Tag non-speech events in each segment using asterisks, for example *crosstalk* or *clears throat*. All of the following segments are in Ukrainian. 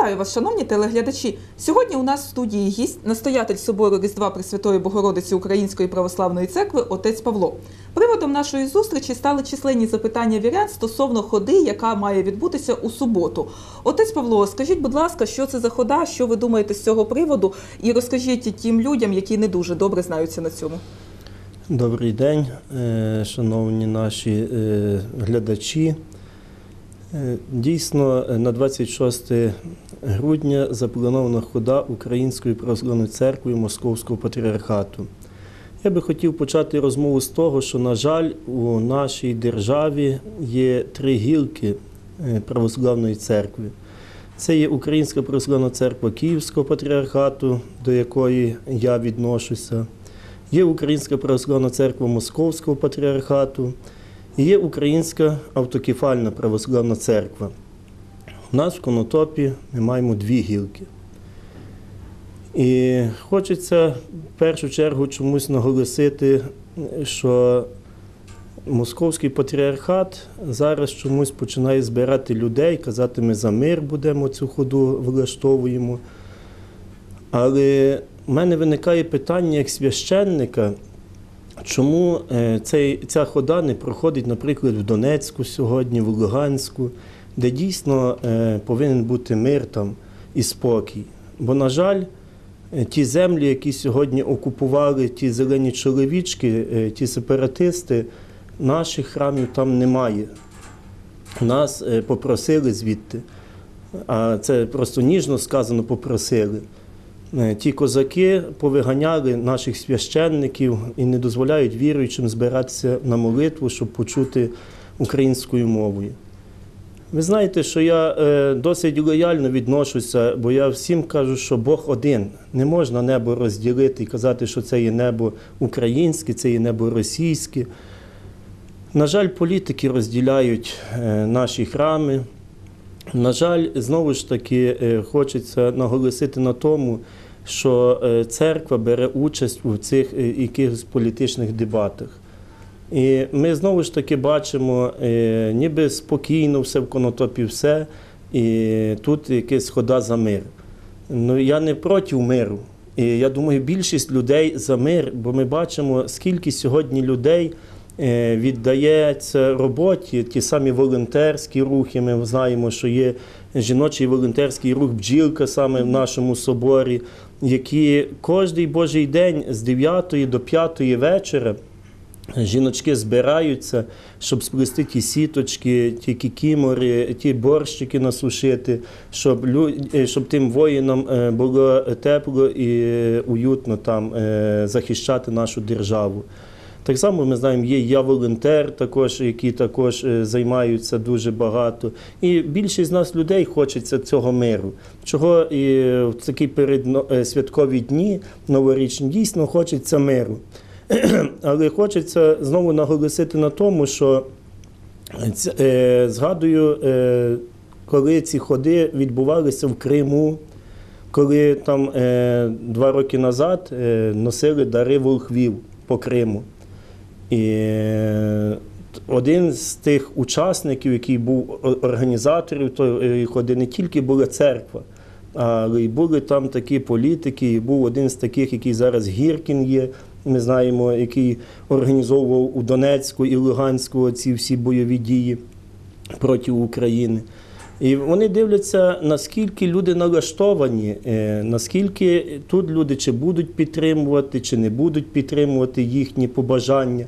Вітаю вас, шановні телеглядачі. Сьогодні у нас в студії гість, настоятель собору Різдва Пресвятої Богородиці Української православної церкви отець Павло. Приводом нашої зустрічі стали численні запитання вірян стосовно ходи, яка має відбутися у суботу. Отець Павло, скажіть, будь ласка, що це за хода, що ви думаєте з цього приводу, і розкажіть тим людям, які не дуже добре знаються на цьому. Добрий день, е, шановні наші е, глядачі. Е, Дійсно, е, на 26 грудня запланована хода Української православної церкви Московського патріархату. Я би хотів почати розмову з того, що, на жаль, у нашій державі є три гілки е, православної церкви. Це є Українська православна церква Київського патріархату, до якої я відношуся. Є Українська православна церква Московського патріархату, є Українська автокефальна православна церква. У нас в Конотопі ми маємо дві гілки. І хочеться в першу чергу чомусь наголосити, що Московський патріархат зараз чомусь починає збирати людей, казати, ми за мир будемо цю ходу влаштовуємо. Але в мене виникає питання як священника, чому е, цей, ця хода не проходить, наприклад, в Донецьку сьогодні, в Луганську, де дійсно е, повинен бути мир там і спокій. Бо, на жаль, е, ті землі, які сьогодні окупували ті зелені чоловічки, ті сепаратисти, наших храмів там немає. Нас попросили звідти, а це просто ніжно сказано попросили. Е, Ті козаки повиганяли наших священників і не дозволяють віруючим збиратися на молитву, щоб почути українською мовою. Ви знаєте, що я е, досить лояльно відношуся, бо я всім кажу, що Бог один. Не можна небо розділити і казати, що це є небо українське, це є небо російське. На жаль, політики розділяють е, наші храми. На жаль, знову ж таки, е, хочеться наголосити на тому, що е, церква бере участь у цих е, якихось політичних дебатах. І ми знову ж таки бачимо, ніби спокійно все в конотопі, все, і тут якась хода за мир. Ну, я не проти миру. І я думаю, більшість людей за мир, бо ми бачимо, скільки сьогодні людей віддається роботі, ті самі волонтерські рухи. Ми знаємо, що є жіночий волонтерський рух бджілка саме в нашому соборі, які кожний божий день з 9 до 5 вечора. Жіночки збираються, щоб сплести ті сіточки, ті кікімори, ті борщики насушити, щоб е, щоб тим воїнам е, було тепло і е, уютно там е, захищати нашу державу. Так само ми знаємо, є я волонтер, також, які також е, займаються дуже багато. І більшість з нас людей хочеться цього миру. Чого і в такі передсвяткові дні новорічні дійсно хочеться миру. *clears throat* Але хочеться знову наголосити на тому, що е, згадую, е, коли ці ходи відбувалися в Криму, коли там е, два роки назад е, носили дари волхвів по Криму. І е, один з тих учасників, який був організаторів тої ходи, не тільки була церква, але й були там такі політики, і був один з таких, який зараз Гіркін є. Ми знаємо, який організовував у Донецьку і Луганську ці всі бойові дії проти України. І вони дивляться, наскільки люди налаштовані, е, наскільки тут люди чи будуть підтримувати, чи не будуть підтримувати їхні побажання.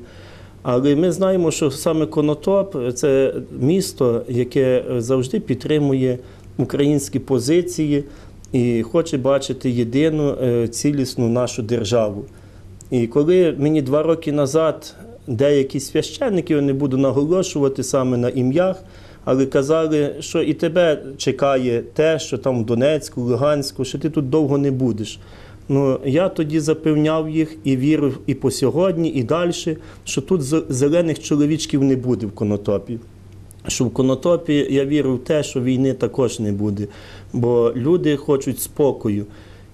Але ми знаємо, що саме Конотоп це місто, яке завжди підтримує українські позиції і хоче бачити єдину е, цілісну нашу державу. І коли мені два роки назад деякі священники, я не буду наголошувати саме на ім'ях, але казали, що і тебе чекає те, що там в Донецьку, Луганську, що ти тут довго не будеш. Ну, я тоді запевняв їх і вірив і по сьогодні, і далі, що тут зелених чоловічків не буде в Конотопі. Що в Конотопі я вірю в те, що війни також не буде, бо люди хочуть спокою.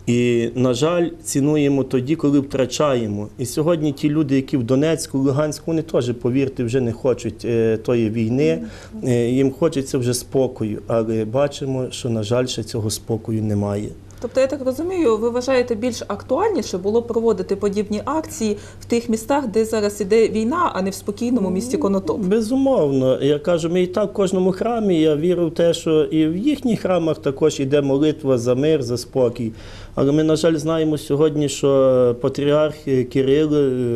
І, на жаль, цінуємо тоді, коли втрачаємо. І сьогодні ті люди, які в Донецьку, Луганську, вони теж, повірте, вже не хочуть е, тої війни. Е, їм хочеться вже спокою, але бачимо, що, на жаль, ще цього спокою немає. Тобто, я так розумію, ви вважаєте більш актуальніше було проводити подібні акції в тих містах, де зараз іде війна, а не в спокійному місті Конотоп. Безумовно, я кажу, ми і так в кожному храмі. Я вірю в те, що і в їхніх храмах також йде молитва за мир, за спокій. Але ми, на жаль, знаємо сьогодні, що патріарх Кирил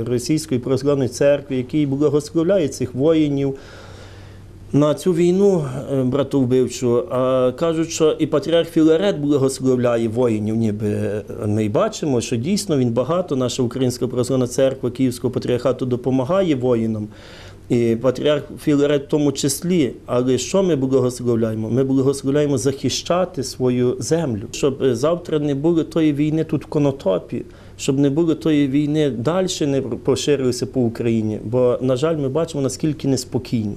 Російської православної церкви, який благословляє цих воїнів. На цю війну е, братовбивчу, а кажуть, що і патріарх Філарет благословляє воїнів, ніби е, ми бачимо, що дійсно він багато, наша Українська православна церква Київського патріархату допомагає воїнам. І патріарх Філарет в тому числі. Але що ми благословляємо? Ми благословляємо захищати свою землю, щоб е, завтра не було тої війни тут в Конотопі, щоб не було тої війни далі не поширилося по Україні. Бо, на жаль, ми бачимо, наскільки неспокійні.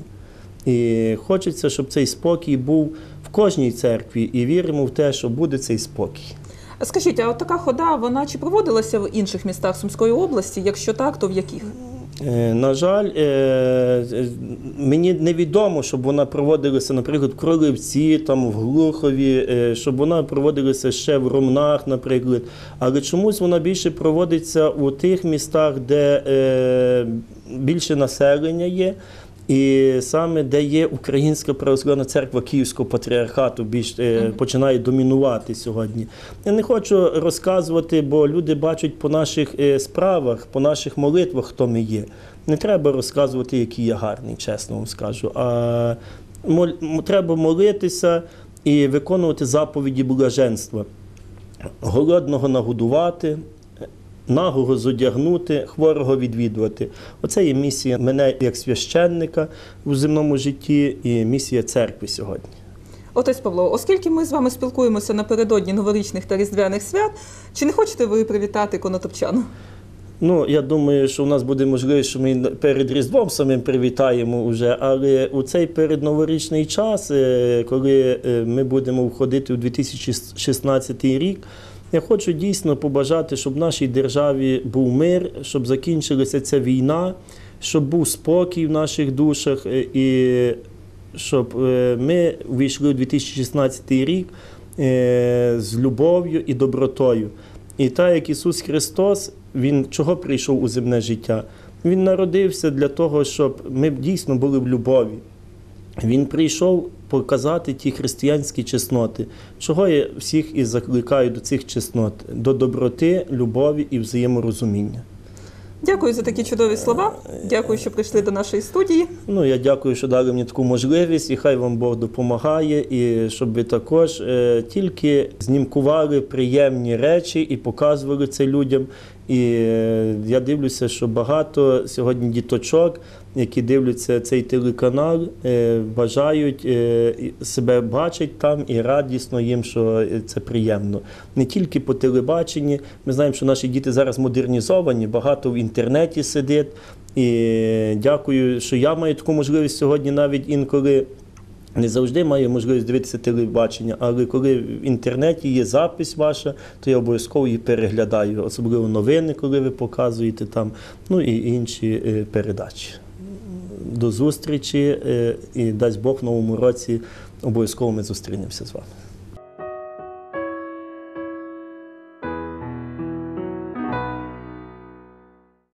І хочеться, щоб цей спокій був в кожній церкві, і віримо в те, що буде цей спокій. Скажіть, а от така хода, вона чи проводилася в інших містах Сумської області? Якщо так, то в яких? Е, На жаль, е, мені невідомо, щоб вона проводилася, наприклад, в Кролевці, там, в Глухові, е, щоб вона проводилася ще в Ромнах, наприклад. Але чомусь вона більше проводиться у тих містах, де більше населення є. І саме де є Українська православна церква Київського патріархату більш е, починає домінувати сьогодні. Я не хочу розказувати, бо люди бачать по наших е, справах, по наших молитвах, хто ми є. Не треба розказувати, який я гарний, чесно вам скажу. А мол, треба молитися і виконувати заповіді блаженства. Голодного нагодувати, нагого зодягнути, хворого відвідувати. Оце є місія мене як священника у земному житті і місія церкви сьогодні. Отець Павло, оскільки ми з вами спілкуємося напередодні новорічних та різдвяних свят, чи не хочете ви привітати конотопчан? Ну, я думаю, що у нас буде можливість, що ми перед Різдвом самим привітаємо уже, але у цей передноворічний час, е, коли е, ми будемо входити у 2016 рік, я хочу дійсно побажати, щоб в нашій державі був мир, щоб закінчилася ця війна, щоб був спокій в наших душах, е, і щоб е, ми увійшли у 2016 рік е, з любов'ю і добротою. І так як Ісус Христос, Він чого прийшов у земне життя? Він народився для того, щоб ми дійсно були в любові. Він прийшов показати ті християнські чесноти, чого я всіх і закликаю до цих чеснот, до доброти, любові і взаєморозуміння. Дякую за такі чудові слова. Дякую, що прийшли до нашої студії. Ну, я дякую, що дали мені таку можливість, і хай вам Бог допомагає, і щоб ви також е, тільки знімкували приємні речі і показували це людям. І е, я дивлюся, що багато сьогодні діточок, які дивляться цей телеканал, е, бажають е, себе бачать там і радісно їм, що це приємно. Не тільки по телебаченні. Ми знаємо, що наші діти зараз модернізовані, багато в інтернеті сидить. І дякую, що я маю таку можливість сьогодні, навіть інколи не завжди маю можливість дивитися телебачення, але коли в інтернеті є запись ваша, то я обов'язково її переглядаю, особливо новини, коли ви показуєте там, ну і інші е, передачі. До зустрічі е, і дасть Бог в новому році обов'язково ми зустрінемося з вами.